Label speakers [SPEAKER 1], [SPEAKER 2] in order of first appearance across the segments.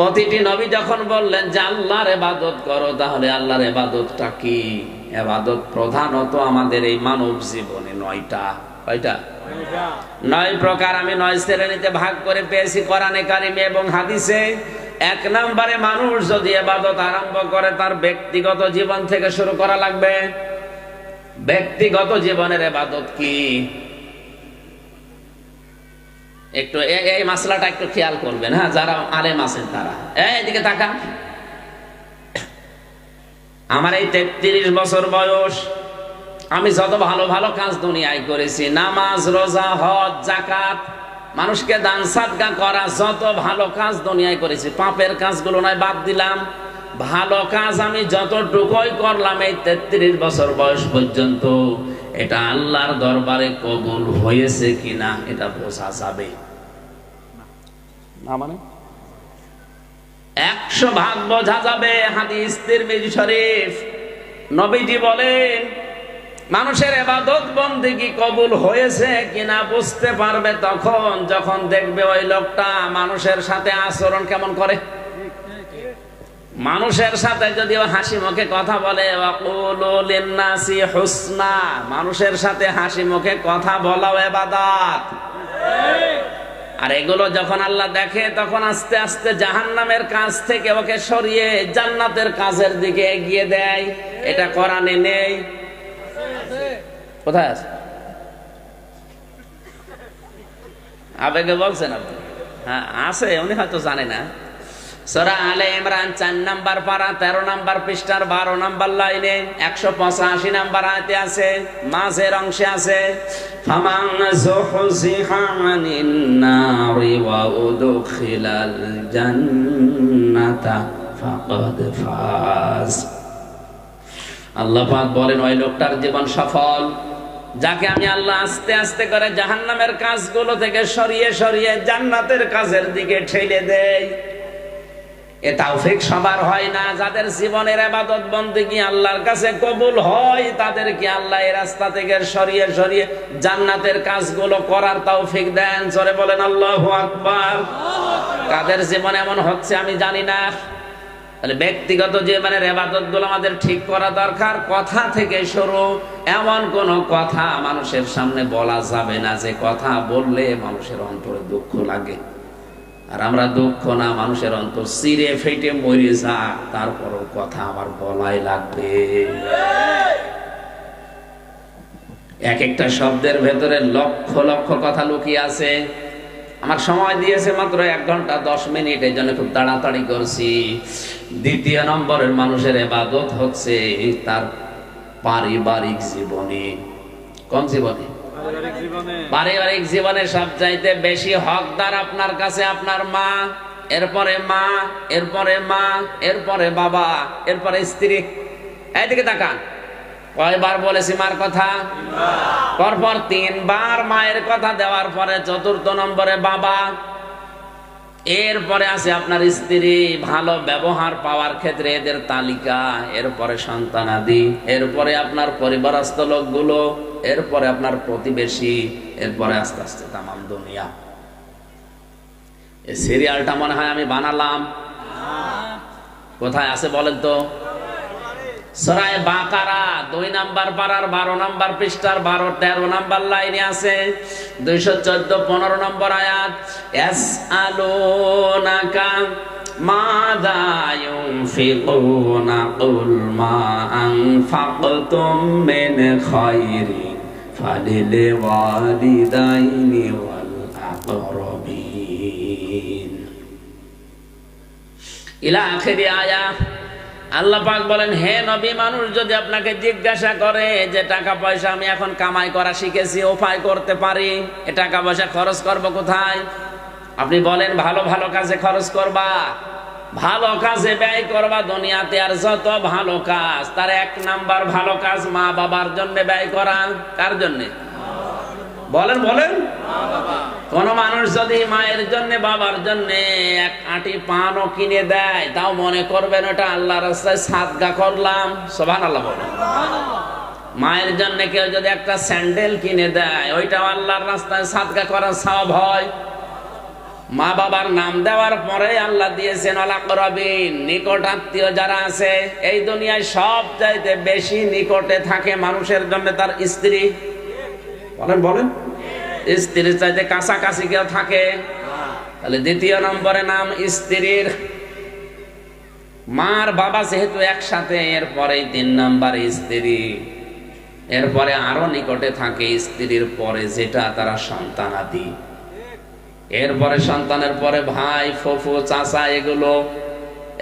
[SPEAKER 1] প্রতিটি নবী যখন বললেন যে আল্লাহর এবাদত করো তাহলে আল্লাহর এবাদতটা কি? এবাদত প্রধানত আমাদের এই মানব জীবনে নয়টা। কয়টা? নয় প্রকার আমি নয় শ্রেণীতে ভাগ করে পেয়েছি কোরআনে কারিমে এবং হাদিসে। এক নম্বরে মানুষ যদি এবাদত আরম্ভ করে তার ব্যক্তিগত জীবন থেকে শুরু করা লাগবে। ব্যক্তিগত জীবনের এবাদত কি? একটু এই মাসলাটা একটু খেয়াল করবেন হ্যাঁ যারা আলেম আছেন তারা। এদিকে তাকান। আমার এই তেত্রিশ বছর বয়স, আমি যত ভালো ভালো কাজ দুনিয়ায় করেছি, নামাজ, রোজা, হজ জাকাত মানুষকে দান সাদগা করা, যত ভালো কাজ দুনিয়ায় করেছি, পাপের কাজগুলো নয়, বাদ দিলাম। ভালো কাজ আমি যতটুকুই করলাম এই তেত্রিশ বছর বয়স পর্যন্ত। এটা আল্লাহর দরবারে কবুল হয়েছে কিনা এটা বোঝা যাবে। না মানে? একশো ভাগ বোঝা যাবে হাদিস তিরমিজি শরীফ। নবীজি বলেন মানুষের এবাদত বন্দিগি কবুল হয়েছে কিনা বুঝতে পারবে তখন যখন দেখবে ওই লোকটা মানুষের সাথে আচরণ কেমন করে? মানুষের সাথে যদি হাসি মুখে কথা বলে হুসনা। মানুষের সাথে হাসি মুখে কথা বলাও এবাদাত। আর এগুলো যখন আল্লাহ দেখে, তখন আস্তে আস্তে জাহান্নামের কাজ থেকে ওকে সরিয়ে জান্নাতের কাজের দিকে এগিয়ে দেয়। এটা কোরআনে নেই। কোথায় আছে? আবেগে বলছেন আপনি? হ্যাঁ আছে, উনি হয়তো জানে না। সরা আলে চার নাম্বার পারা, তেরো নাম্বার পৃষ্ঠার বারো নাম্বার লাইনে, একশো পঁচাশি নাম্বার আছে, মাঝের অংশে আছে বলেন, ওই লোকটার জীবন সফল, যাকে আমি আল্লাহ আস্তে আস্তে করে জাহান্নামের কাজগুলো থেকে সরিয়ে সরিয়ে জান্নাতের কাজের দিকে ঠেলে দেয় এ সবার হয় না, যাদের জীবনের আবাদত আল্লাহর কাছে কবুল হয়, তাদেরকে আল্লাহ রাস্তা থেকে সরিয়ে সরিয়ে জান্নাতের কাজগুলো করার দেন। বলেন কাদের জীবনে এমন হচ্ছে আমি জানি না। তাহলে ব্যক্তিগত জীবনের এবাদতগুলো আমাদের ঠিক করা দরকার। কথা থেকে শুরু, এমন কোন কথা মানুষের সামনে বলা যাবে না যে কথা বললে মানুষের অন্তরে দুঃখ লাগে। আর আমরা দুঃখ না, মানুষের অন্তর চিরে ফেটে মরে যা তারপরও কথা আমার বলাই লাগবে। এক একটা শব্দের ভেতরে লক্ষ লক্ষ কথা লুকিয়ে আছে। আমার সময় দিয়েছে মাত্র এক ঘণ্টা দশ মিনিট, এই জন্য খুব তাড়াতাড়ি করছি। দ্বিতীয় নম্বরের মানুষের এবাদত হচ্ছে তার পারিবারিক জীবনে কোন জীবনে। পারিবারিক জীবনে সব চাইতে বেশি হকদার আপনার কাছে আপনার মা, এরপরে মা এরপরে মা, এরপরে বাবা, এরপরে স্ত্রী। এইদিকে তাকান। কয়বার বলেছি মার কথা? পরপর তিনবার মায়ের কথা দেওয়ার পরে চতুর্থ নম্বরে বাবা। এরপরে আছে আপনার স্ত্রী। ভালো ব্যবহার পাওয়ার ক্ষেত্রে এদের তালিকা, এরপরে সন্তানাদি, এরপরে আপনার পরিবারস্থ লোকগুলো। এরপরে আপনার প্রতিবেশী, এরপরে আস্তে আস্তে তামাম দুনিয়া। এই সিরিয়ালটা মনে হয় আমি বানালাম। কোথায় আছে বলেন তো? সরায় দুই নাম্বার পাড়ার বারো নাম্বার পৃষ্ঠার বারো, তেরো নাম্বার লাইনে আছে। দুইশো চোদ্দ, পনেরো নম্বর আয়াত এস আলো নাকা মাদা ইউনফিকুনা কুল মা আনফাকতুম মিন খায়রিন ওয়াল আকরাবিন ইলা আখিরি আয়া, আল্লাহ পাক বলেন, হে নবী, মানুষ যদি আপনাকে জিজ্ঞাসা করে যে টাকা পয়সা আমি এখন কামাই করা শিখেছি উপায় করতে পারি, এ টাকা পয়সা খরচ করব কোথায়? আপনি বলেন, ভালো ভালো কাজে খরচ করবা। ভালো কাজে ব্যয় করবা দুনিয়াতে আর যত ভালো কাজ, তার এক নাম্বার ভালো কাজ মা বাবার জন্য ব্যয় করা। কার জন্যে? বলেন বলেন। কোন মানুষ যদি মায়ের জন্য, বাবার জন্য এক আটি পানও কিনে দেয়, তাও মনে করবেন ওটা আল্লাহ রাস্তায় সাদগা করলাম। সোভান আল্লাহ বলেন। মায়ের জন্য কেউ যদি একটা স্যান্ডেল কিনে দেয়, ওইটাও আল্লাহর রাস্তায় সাদগা করার সব হয়। মা বাবার নাম দেওয়ার পরে আল্লাহ দিয়েছেন অলাকরবিন নিকট আত্মীয় যারা আছে, এই দুনিয়ায় সব চাইতে বেশি নিকটে থাকে মানুষের জন্য তার স্ত্রী। বলেন বলেন। স্ত্রীর চাইতে কাছাকাছি কেউ থাকে? তাহলে দ্বিতীয় নম্বরে নাম স্ত্রীর। মার বাবা যেহেতু একসাথে, এরপরেই তিন নম্বর স্ত্রী। এরপরে আরও নিকটে থাকে স্ত্রীর পরে যেটা তারা সন্তানাদি। এরপরে সন্তানের পরে ভাই, ফফু, চাচা এগুলো।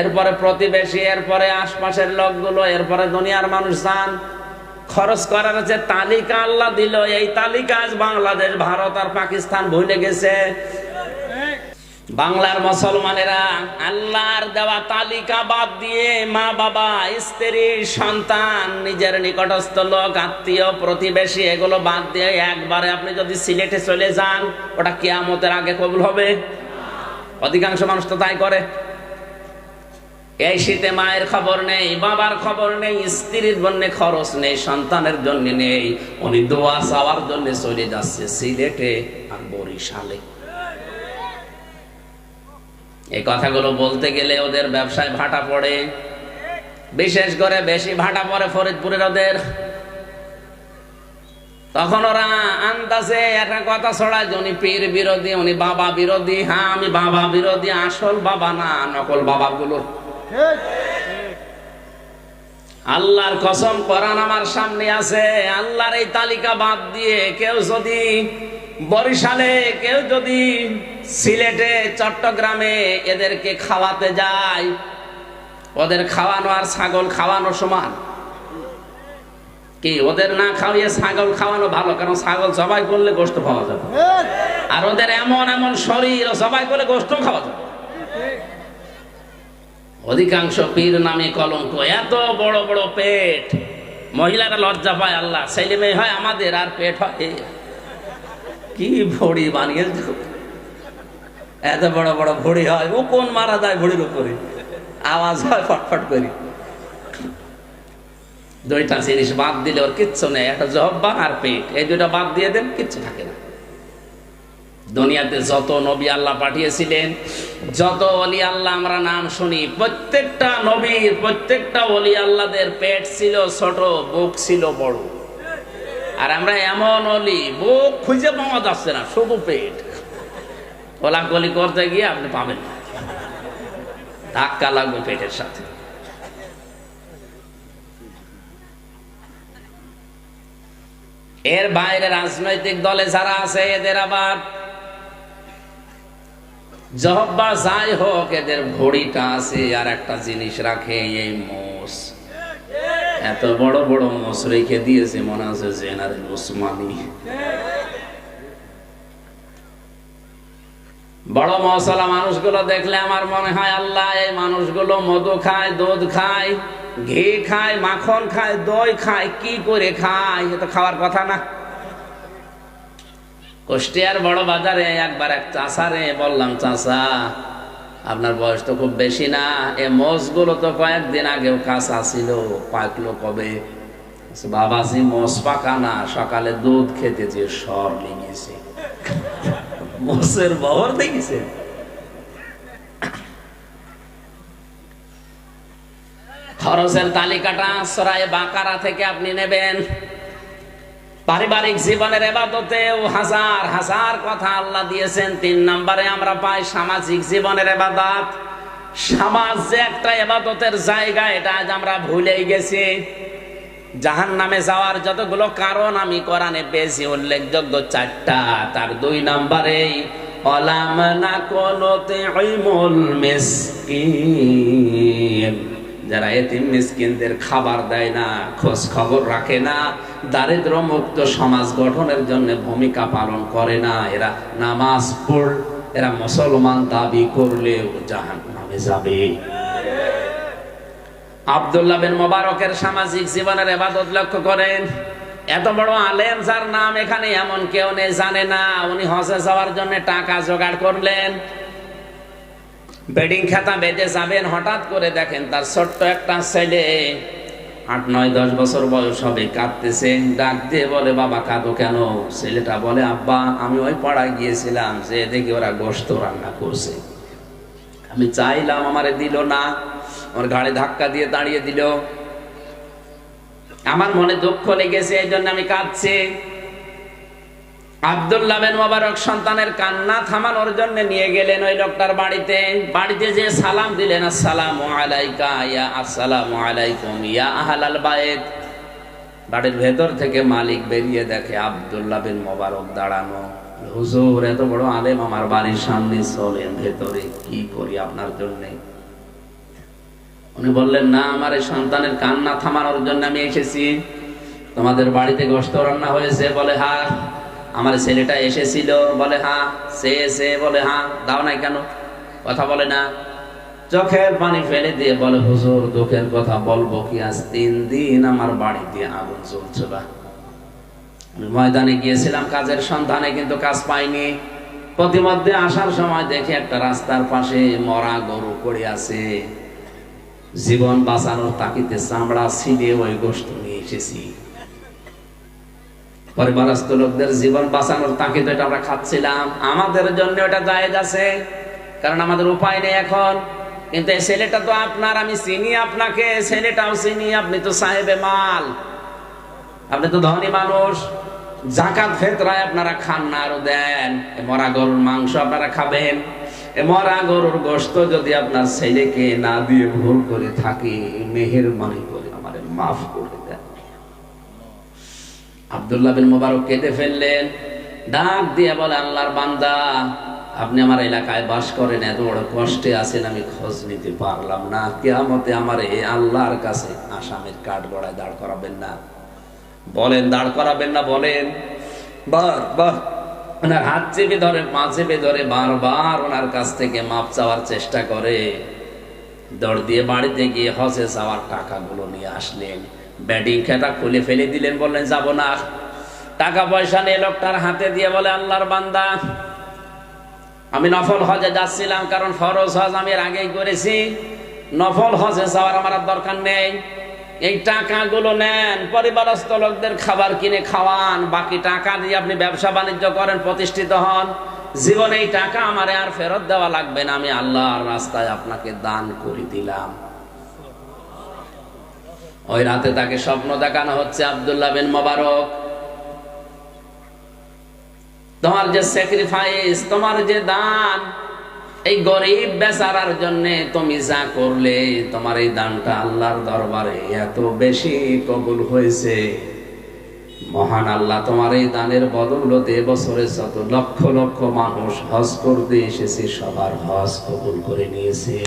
[SPEAKER 1] এরপরে প্রতিবেশী, এরপরে আশপাশের লোকগুলো, এরপরে দুনিয়ার মানুষ যান খরচ করার যে তালিকা আল্লাহ দিল, এই তালিকা আজ বাংলাদেশ, ভারত আর পাকিস্তান ভুলে গেছে। বাংলার মুসলমানেরা আল্লাহর দেওয়া তালিকা বাদ দিয়ে মা বাবা, স্ত্রী, সন্তান, নিজের নিকটস্থ লোক, আত্মীয়, প্রতিবেশী, এগুলো বাদ দিয়ে একবারে আপনি যদি সিলেটে চলে যান, ওটা কেয়ামতের আগে কবুল হবে। অধিকাংশ মানুষ তো তাই করে। এই শীতে মায়ের খবর নেই, বাবার খবর নেই, স্ত্রীর জন্য খরচ নেই, সন্তানের জন্য নেই, উনি দোয়া চাওয়ার জন্য চলে যাচ্ছে সিলেটে আর বরিশালে। এই কথাগুলো বলতে গেলে ওদের ব্যবসায় ভাটা পড়ে। বিশেষ করে বেশি ভাটা পড়ে ফরিদপুরের ওদের। তখন ওরা আন্দাজে একটা কথা ছড়ায় যে উনি পীর বিরোধী, উনি বাবা বিরোধী। হ্যাঁ আমি বাবা বিরোধী, আসল বাবা না, নকল বাবাগুলো আল্লাহর কসম করান আমার সামনে আছে আল্লাহর এই তালিকা বাদ দিয়ে কেউ যদি বরিশালে কেউ যদি সিলেটে চট্টগ্রামে এদেরকে খাওয়াতে যায় ওদের খাওয়ানো আর ছাগল খাওয়ানো সমান। কি ওদের না খাওয়িয়ে ছাগল খাওয়ানো ভালো কারণ ছাগল সবাই করলে গোস্ত পাওয়া যাবে। আর ওদের এমন এমন শরীর সবাই করলে গোস্ত খাওয়া যাবে। অধিকাংশ পীর নামে কলঙ্ক। এত বড় বড় পেট। মহিলারা লজ্জা পায় আল্লাহ। ছেলে মেয়ে হয় আমাদের, আর পেট হয় কি ভড়ি বানিয়ে এত বড় বড় ভড়ি হয়। ও কোন মারা যায় ভড়ির উপরে? আওয়াজ হয় ফটফট করি। দুইটা জিনিস বাদ দিলে ওর কিচ্ছু নেই। একটা জব্বা আর পেট। এই দুইটা বাদ দিয়ে দেন, কিচ্ছু থাকে না। দুনিয়াতে যত নবী আল্লাহ পাঠিয়েছিলেন, যত অলি আল্লাহ আমরা নাম শুনি, প্রত্যেকটা নবীর প্রত্যেকটা অলি আল্লাহদের পেট ছিল ছোট, বুক ছিল বড়। আর আমরা এমন অলি বুক খুঁজে পাওয়া যাচ্ছে না, শুধু পেট। কোলাকলি করতে গিয়ে আপনি পাবেন ধাক্কা লাগবে পেটের সাথে। এর বাইরে রাজনৈতিক দলে যারা আছে, এদের আবার জহব্বা যাই হোক, এদের ভড়িটা আছে, আর একটা জিনিস রাখে এই মোষ। এত বড় বড় মোষ রেখে দিয়েছে, মনে আছে জেনারেল উসমানী। বড় মশলা মানুষগুলো দেখলে আমার মনে হয়, আল্লাহ, এই মানুষগুলো মধু খায়, দুধ খায়, ঘি খায়, মাখন খায়, দই খায়, কি করে খায়? এ তো খাওয়ার কথা না। কুষ্টিয়ার বড় বাজারে একবার এক চাষারে বললাম, চাষা, আপনার বয়স তো খুব বেশি না, এ মোষগুলো তো কয়েকদিন আগেও কাঁচা ছিল, পাকলো কবে? বাবাজি মোষ পাকা না, সকালে দুধ খেতে যে সর লেগেছে মোষের বহর দেখেছে খরচের তালিকাটা সরাই বাকারা থেকে আপনি নেবেন। পারিবারিক জীবনের এবাদতেও হাজার হাজার কথা আল্লাহ দিয়েছেন। তিন নম্বরে আমরা পাই সামাজিক জীবনের এবাদত। সমাজ যে একটা এবাদতের জায়গা, এটা আজ আমরা ভুলেই গেছি। জাহান নামে যাওয়ার যতগুলো কারণ আমি কোরআনে পেয়েছি, উল্লেখযোগ্য চারটা। তার দুই নম্বরে, অলাম না কোনতে মিসকিন। যারা এতিম মিসকিনদের খাবার দেয় না, খোঁজ খবর রাখে না, দারিদ্র মুক্ত সমাজ গঠনের জন্য ভূমিকা পালন করে না, এরা নামাজ পড়, এরা মুসলমান দাবি করলেও জাহান নামে যাবে। আব্দুল্লাহ বিন মোবারকের সামাজিক জীবনের এবাদত লক্ষ্য করেন। এত বড় আলেম যার নাম এখানে এমন কেউ নেই, জানে না। উনি হজে যাওয়ার জন্য টাকা জোগাড় করলেন। বেডিং খাতা বেঁধে যাবেন, হঠাৎ করে দেখেন তার ছোট্ট একটা ছেলে, আট, নয়, দশ বছর বয়স হবে, কাঁদতেছে, ডাক দিয়ে বলে, বাবা, কাঁদো কেন? ছেলেটা বলে, আব্বা, আমি ওই পাড়ায় গিয়েছিলাম, যে দেখি ওরা গোস্ত রান্না করছে। আমি চাইলাম, আমারে দিল না। আমার ঘাড়ে ধাক্কা দিয়ে দাঁড়িয়ে দিল। আমার মনে দুঃখ লেগেছে, এই জন্য আমি কাঁদছি। আব্দুল্লাহ বিন মোবারক সন্তানের কান্না থামানোর জন্য নিয়ে গেলেন ওই লোকটার বাড়িতে। বাড়িতে যে সালাম দিলেন, আসসালামু আলাইকা, ইয়া, আসসালামু আলাইকুম, ইয়া আহলাল বাইত। বাড়ির ভেতর থেকে মালিক বেরিয়ে দেখে আব্দুল্লাহ বিন মোবারক দাঁড়ানো। হুজুর, এত বড় আলেম আমার বাড়ির সামনে, চলেন ভেতরে, কি করি আপনার জন্য? উনি বললেন, না, আমার এই সন্তানের কান্না থামানোর জন্য আমি এসেছি। তোমাদের বাড়িতে গোস্ত রান্না হয়েছে। বলে হ্যাঁ। আমার ছেলেটা এসেছিল, বলে হ্যাঁ সে এসে বলে হ্যাঁ দাও নাই কেন? কথা বলে না। চোখের পানি ফেলে দিয়ে বলে, হুজুর, দুঃখের কথা বলব কি? আজ তিন দিন আমার বাড়িতে আগুন চলছিল আমি ময়দানে গিয়েছিলাম, কাজের সন্ধানে কিন্তু কাজ পাইনি। প্রতিমধ্যে আসার সময় দেখি একটা রাস্তার পাশে মরা গরু পড়ে আছে। জীবন বাঁচানোর তাকিতে চামড়া ছিঁড়ে ওই গোষ্ঠ নিয়ে এসেছি। পরিবারস্থ লোকদের জীবন বাঁচানোর তাকিদ এটা আমরা খাচ্ছিলাম। আমাদের জন্য এটা জায়েজ আছে, কারণ আমাদের উপায় নেই এখন। কিন্তু এই ছেলেটা তো আপনার, আমি চিনি আপনাকে ছেলেটাও চিনি, আপনি তো সাহেবে মাল। আপনি তো ধনী মানুষ। জাকাত ফেতরায় আপনারা খান না আরও দেন। এ মরা গরুর মাংস আপনারা খাবেন। এ মরা গরুর গোস্ত যদি আপনার ছেলেকে না দিয়ে ভুল করে থাকে, মেহেরবানি করে আমার মাফ করে আব্দুল্লাহ বিন মোবারক কেঁদে ফেললেন। ডাক দিয়ে বলে, আল্লাহর বান্দা, আপনি আমার এলাকায় বাস করেন, এত বড় কষ্টে আছেন, আমি খোঁজ নিতে পারলাম না। কেয়ামতে আমার এই আল্লাহর কাছে আসামের কাঠ গড়ায় দাঁড় করাবেন না। বলেন, দাঁড় করাবেন না, বলেন। বার বার ওনার হাত চেপে ধরে, পা চেপে ধরে বারবার ওনার কাছ থেকে মাপ চাওয়ার চেষ্টা করে। দৌড় দিয়ে বাড়িতে গিয়ে হসে যাওয়ার টাকাগুলো নিয়ে আসলেন। ব্যাটিং খেতা খুলে ফেলে দিলেন, বললেন, যাব না। টাকা পয়সা নিয়ে লোকটার হাতে দিয়ে বলে, আল্লাহর বান্দা, আমি নফল হজে যাচ্ছিলাম কারণ ফরজ হজ আমি এর আগেই করেছি। নফল হজে যাওয়ার আমার আর দরকার নেই। এই টাকাগুলো নেন, পরিবারস্থ লোকদের খাবার কিনে খাওয়ান, বাকি টাকা দিয়ে আপনি ব্যবসা বাণিজ্য করেন, প্রতিষ্ঠিত হন। জীবনে এই টাকা আমার আর ফেরত দেওয়া লাগবে না। আমি আল্লাহর রাস্তায় আপনাকে দান করে দিলাম। ওই রাতে তাকে স্বপ্ন দেখানো হচ্ছে আব্দুল্লাহ বিন মোবারক। তোমার যে স্যাক্রিফাইস তোমার যে দান, এই গরিব বেচারার জন্য তুমি যা করলে, তোমার এই দানটা আল্লাহর দরবারে এত বেশি কবুল হয়েছে। মহান আল্লাহ তোমার এই দানের বদৌলতে এবছরে যত লক্ষ লক্ষ মানুষ হজ করতে এসেছে, সবার হজ কবুল করে নিয়েছে।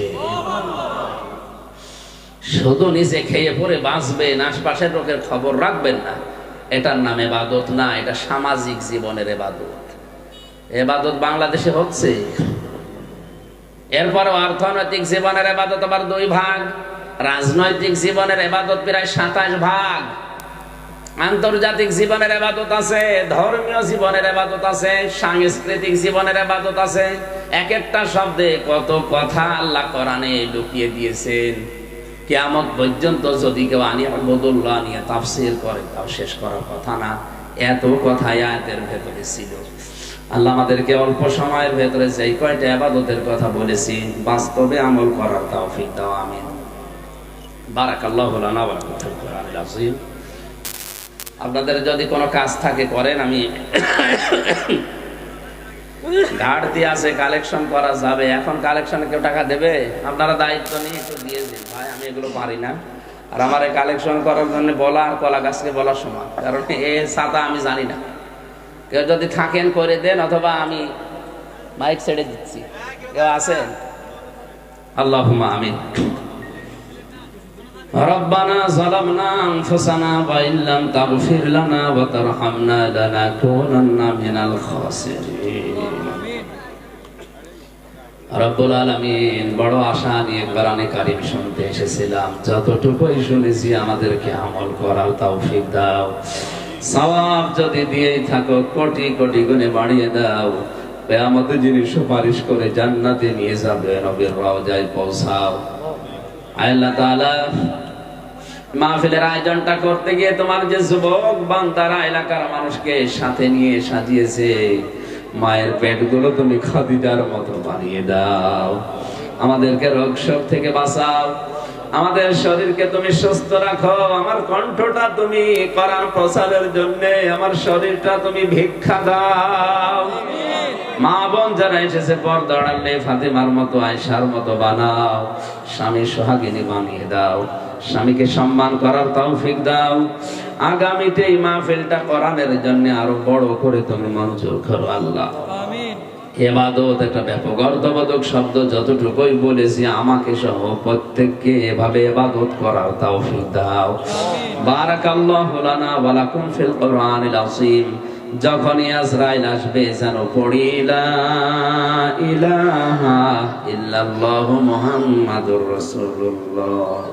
[SPEAKER 1] শুধু নিজে খেয়ে পরে বাঁচবেন, আশপাশের লোকের খবর রাখবেন না। এটার নাম এবাদত না, এটা সামাজিক জীবনের এবাদত। এবাদত বাংলাদেশে হচ্ছে। এরপর অর্থনৈতিক জীবনের এবাদত আবার দুই ভাগ, রাজনৈতিক জীবনের এবাদত প্রায় সাতাশ ভাগ। আন্তর্জাতিক জীবনের এবাদত আছে, ধর্মীয় জীবনের এবাদত আছে, সাংস্কৃতিক জীবনের এবাদত আছে। এক একটা শব্দে কত কথা আল্লাহ কোরআনে লুকিয়ে দিয়েছেন। কেয়ামত পর্যন্ত যদি কেউ আনিয়া বদুল্লাহ নিয়ে তাফসির করে, তাও শেষ করার কথা না। এত কথা আয়াতের ভেতরে ছিল। আল্লাহ আমাদেরকে অল্প সময়ের ভেতরে যেই কয়টা আবাদতের কথা বলেছি বাস্তবে আমল করার দাও লানা ওয়া লাকুম ফিল আপনাদের যদি কোনো কাজ থাকে করেন, আমি ঘাটতি আছে কালেকশন করা যাবে। এখন কালেকশনে কেউ টাকা দেবে? আপনারা দায়িত্ব নিয়ে একটু দিয়ে দিন। ভাই, আমি এগুলো পারি না। আর আমার এই কালেকশন করার জন্য বলা আর কলা গাছকে বলার সময় কারণ এ ছাতা আমি জানি না। কেউ যদি থাকেন, করে দেন, অথবা আমি মাইক ছেড়ে দিচ্ছি। কেউ আছেন? আল্লাহ আমিন। ربنا ظلمنا أنفسنا وإن لم تغفر لنا وترحمنا لنكونن من الخاسرين রব্বুল আলমিন বড় আশা নিয়ে কোরআনে কারিম শুনতে এসেছিলাম যতটুকুই শুনেছি আমাদেরকে আমল করার তৌফিক দাও সওয়াব যদি দিয়েই থাকো কোটি কোটি গুণে বাড়িয়ে দাও আমাদের যিনি সুপারিশ করে জান্নাতে নিয়ে যাবে নবীর রওজায় পৌঁছাও মাহফিলের আয়োজনটা করতে গিয়ে তোমার যে যুবক এলাকার মানুষকে সাথে নিয়ে সাজিয়েছে, মায়ের তুমি খাদিজার মতো বানিয়ে দাও। আমাদেরকে রোগ শোক থেকে বাঁচাও। আমাদের শরীরকে তুমি সুস্থ রাখো। আমার কণ্ঠটা তুমি করার প্রচারের জন্য, আমার শরীরটা তুমি ভিক্ষা দাও। মা বোন যারা এসেছে পর্দাড়ালে ফাতেমার মতো আয়সার মতো বানাও। স্বামী সোহাগিনী বানিয়ে দাও। স্বামীকে সম্মান করার তৌফিক দাও। আগামীতে এই মাহফিলটা করানোর জন্য আরও বড় করে তুমি মঞ্জুর করো আল্লাহ। এবাদত একটা ব্যাপক অর্থবোধক শব্দ যতটুকুই বলেছি আমাকে সহ প্রত্যেককে এভাবে এবাদত করার তৌফিক দাও। বারাকাল্লাহু লানা ওয়া লাকুম ফিল কোরআনিল আযীম। যখনই আজরাইল আসবে যেন পড়ি ইলাহা ইল্লাল্লাহু মুহাম্মাদুর রাসূলুল্লাহ।